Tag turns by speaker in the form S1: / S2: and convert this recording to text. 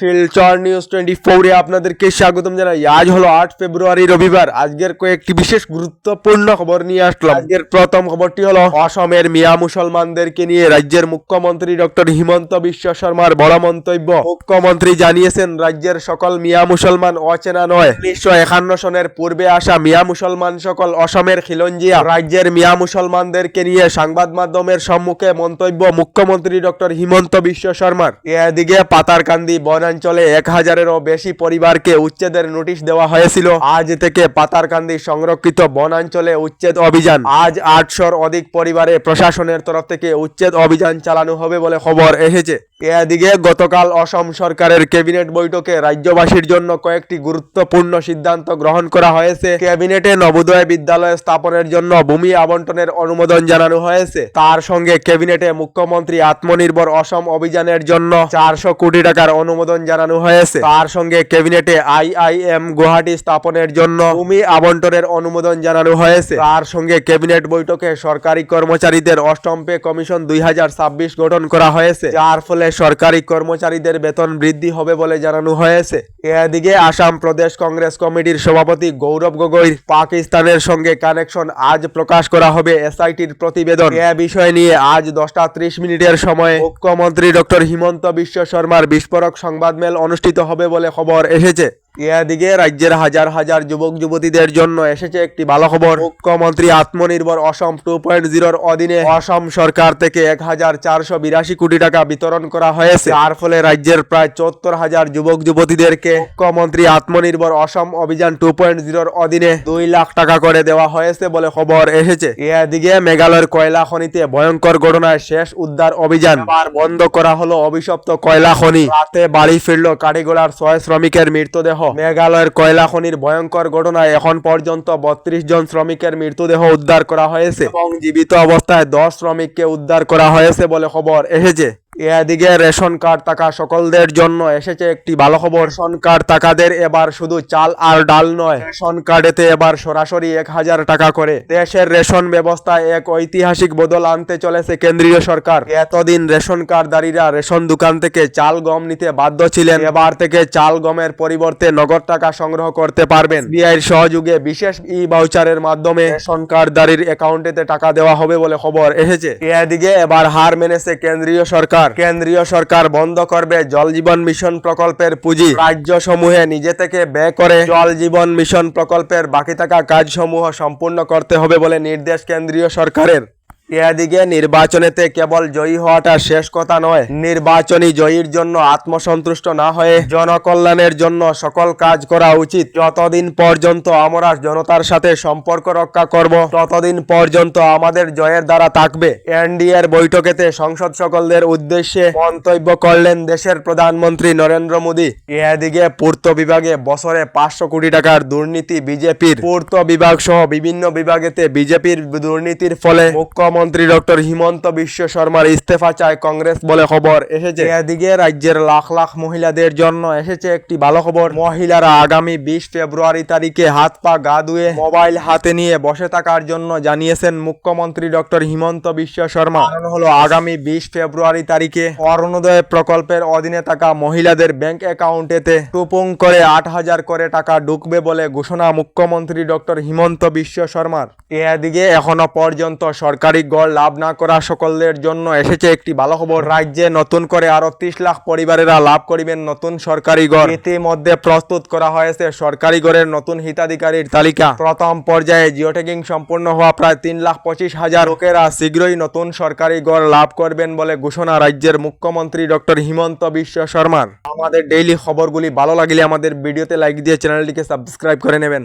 S1: Silchar news twenty ফোরে আপনাদেরকে স্বাগতম জানাই। আজ হলো আট ফেব্রুয়ারি, রবিবার। আজকের কয়েকটি বিশেষ গুরুত্বপূর্ণ খবর নিয়ে আসলাম। আজকের প্রথম খবরটি হলো, অসমের মিয়া মুসলমানদেরকে নিয়ে রাজ্যের মুখ্যমন্ত্রী ডক্টর হিমন্ত বিশ্ব শর্মার বড় মন্তব্য মুখ্যমন্ত্রী জানিয়েছেন, রাজ্যের সকল মিয়া মুসলমান অচেনা নয়। উনিশশো একান্ন সনের পূর্বে আসা মিয়া মুসলমান সকল অসমের খিলঞ্জিয়া, রাজ্যের মিয়া মুসলমানদেরকে নিয়ে সংবাদ মাধ্যমের সম্মুখে মন্তব্য মুখ্যমন্ত্রী ডক্টর হিমন্ত বিশ্ব শর্মার। এদিকে পাতারকান্দি বনাঞ্চলে এক হাজারেরও বেশি পরিবারকে উচ্ছেদের নোটিশ দেওয়া হয়েছিল। আজ থেকে পাতারকান্দি সংরক্ষিত বনাঞ্চলে উচ্ছেদ অভিযান। আজ আটশোর অধিক পরিবারে প্রশাসনের তরফ থেকে উচ্ছেদ অভিযান চালানো হবে বলে খবর এসেছে। এদিকে গতকাল অসম সরকারের ক্যাবিনেট বৈঠকে রাজ্যবাসীর জন্য কয়েকটি গুরুত্বপূর্ণ সিদ্ধান্ত গ্রহণ করা হয়েছে। ক্যাবিনেটে নবোদয় বিদ্যালয় স্থাপনের জন্য ভূমি আবন্টনের অনুমোদন জানানো হয়েছে। তার সঙ্গে ক্যাবিনেটে মুখ্যমন্ত্রী আত্মনির্ভর অসম অভিযানের জন্য চারশো কোটি টাকার অনুমোদন জানানো হয়েছে। তার সঙ্গে ক্যাবিনেটে আইআইএম গুয়াহাটি স্থাপনের জন্য ভূমি আবন্টনের অনুমোদন জানানো হয়েছে। তার সঙ্গে ক্যাবিনেট বৈঠকে সরকারি কর্মচারীদের অষ্টম পে কমিশন দুই হাজার ছাব্বিশ গঠন করা হয়েছে। যার ফলে সরকারি কর্মচারীদের বেতন বৃদ্ধি হবে বলে জানানো হয়েছে। এদিকে আসাম প্রদেশ কংগ্রেস কমিটির সভাপতি গৌরব গগৈর পাকিস্তানের সঙ্গে কানেকশন আজ প্রকাশ করা হবে এসআইটির প্রতিবেদন। এ বিষয় নিয়ে আজ দশটা ত্রিশ মিনিটের সময় মুখ্যমন্ত্রী ডক্টর হিমন্ত বিশ্ব শর্মার বিস্ফোরক সংবাদমেল অনুষ্ঠিত হবে বলে খবর এসেছে। এদিকে রাজ্যের হাজার হাজার যুবক যুবতীদের জন্য এসেছে একটি ভালো খবর। মুখ্যমন্ত্রী আত্মনির্ভর অসম টু পয়েন্ট জিরোর অধীনে অসম সরকার থেকে এক হাজার চারশো বিরাশি কোটি টাকা বিতরণ করা হয়েছে। যার ফলে রাজ্যের প্রায় চুয়াত্তর হাজার যুবক যুবতীদেরকে মুখ্যমন্ত্রী আত্মনির্ভর অসম অভিযান টু পয়েন্ট জিরোর অধীনে দুই লাখ টাকা করে দেওয়া হয়েছে বলে খবর এসেছে। এদিকে মেঘালয়ের কয়লা খনিতে ভয়ঙ্কর ঘটনায় শেষ উদ্ধার অভিযান। আবার বন্ধ করা হলো অভিশপ্ত কয়লা খনি। রাতে বাড়ি ফিরল কাটিগোড়ার ছয় শ্রমিকের মৃতদেহ। মেঘালয়ের কয়লা খনির ভয়ঙ্কর ঘটনায় এখন পর্যন্ত বত্রিশ জন শ্রমিকের মৃতদেহ উদ্ধার করা হয়েছে এবং জীবিত অবস্থায় দশ শ্রমিককে উদ্ধার করা হয়েছে বলে খবর এসেছে। এদিকে রেশন কার্ড টাকা সকলদের জন্য এসেছে একটি ভালো খবর। রেশন কার্ড টাকাদের এবার শুধু চাল আর ডাল নয়, রেশন কার্ডেতে এবার সরাসরি এক হাজার টাকা করে। দেশের রেশন ব্যবস্থায় এক ঐতিহাসিক বদল আনতে চলেছে কেন্দ্রীয় সরকার। এতদিন রেশন কার্ডধারীরা রেশন দোকান থেকে চাল গম নিতে বাধ্য ছিলেন। এবার থেকে চাল গমের পরিবর্তে নগদ টাকা সংগ্রহ করতে পারবেন। বিআইয়ের সহযোগে বিশেষ ই ভাউচারের মাধ্যমে রেশন কার্ডধারীর অ্যাকাউন্টেতে টাকা দেওয়া হবে বলে খবর এসেছে। এদিকে এবার হার মেনেছে কেন্দ্রীয় সরকার। কেন্দ্রীয় সরকার বন্ধ করবে জল জীবন মিশন প্রকল্পের পুঁজি। রাজ্য সমূহে নিজে থেকে ব্যয় করে জল জীবন মিশন প্রকল্পের বাকি থাকা কাজসমূহ সম্পূর্ণ করতে হবে বলে নির্দেশ কেন্দ্রীয় সরকারের। এদিকে নির্বাচনেতে কেবল জয়ী হওয়াটা শেষ কথা নয়, নির্বাচনী জয়ীর জন্য আত্মসন্তুষ্ট না হয়ে জনকল্যাণের জন্য সকল কাজ করা উচিত। যতদিন পর্যন্ত আমরা জনতার সাথে সম্পর্ক রক্ষা করব, ততদিন পর্যন্ত আমাদের জয়ের দ্বারা থাকবে। এনডিএর বৈঠকেতে সংসদ সকলদের উদ্দেশ্যে মন্তব্য করলেন দেশের প্রধানমন্ত্রী নরেন্দ্র মোদী। এদিকে পূর্ত বিভাগে বছরে পাঁচশো কোটি টাকার দুর্নীতি বিজেপির। পূর্ত বিভাগ সহ বিভিন্ন বিভাগেতে বিজেপির দুর্নীতির ফলে মুখ্যমন্ত্রী ডক্টর হিমন্ত বিশ্ব শর্মার ইস্তফা চায় কংগ্রেস বলে খবর এসেছে। এদিকে রাজ্যের লাখ লাখ মহিলাদের জন্য এসেছে একটি ভালো খবর। মহিলারা আগামী বিশ ফেব্রুয়ারি তারিখে হাত পা গা ধুয়ে মোবাইল হাতে নিয়ে বসে থাকার জন্য জানিয়েছেন মুখ্যমন্ত্রী ডক্টর হিমন্ত বিশ্ব শর্মা। কারণ হলো আগামী বিশ ফেব্রুয়ারি তারিখে অরুণোদয় প্রকল্পের অধীনে থাকা মহিলাদের ব্যাংক অ্যাকাউন্টেতে টুপুং করে আট হাজার করে টাকা ঢুকবে বলে ঘোষণা মুখ্যমন্ত্রী ডক্টর হিমন্ত বিশ্ব শর্মার। এদিকে এখনও পর্যন্ত সরকারি গড় লাভ না করা সকলের জন্য এসেছে একটি ভালো খবর। রাজ্যে নতুন করে আরও ত্রিশ লাখ পরিবারেরা লাভ করিবেন নতুন সরকারি গড়। ইতিমধ্যে প্রস্তুত করা হয়েছে সরকারি গড়ের নতুন হিতাধিকারীর তালিকা। প্রথম পর্যায়ে জিওটেকিং সম্পূর্ণ হওয়া প্রায় তিন লাখ পঁচিশ হাজার লোকেরা শীঘ্রই নতুন সরকারি গড় লাভ করবেন বলে ঘোষণা রাজ্যের মুখ্যমন্ত্রী ডক্টর হিমন্ত বিশ্ব শর্মার। আমাদের ডেইলি খবরগুলি ভালো লাগলে আমাদের ভিডিওতে লাইক দিয়ে চ্যানেলটিকে সাবস্ক্রাইব করে নেবেন।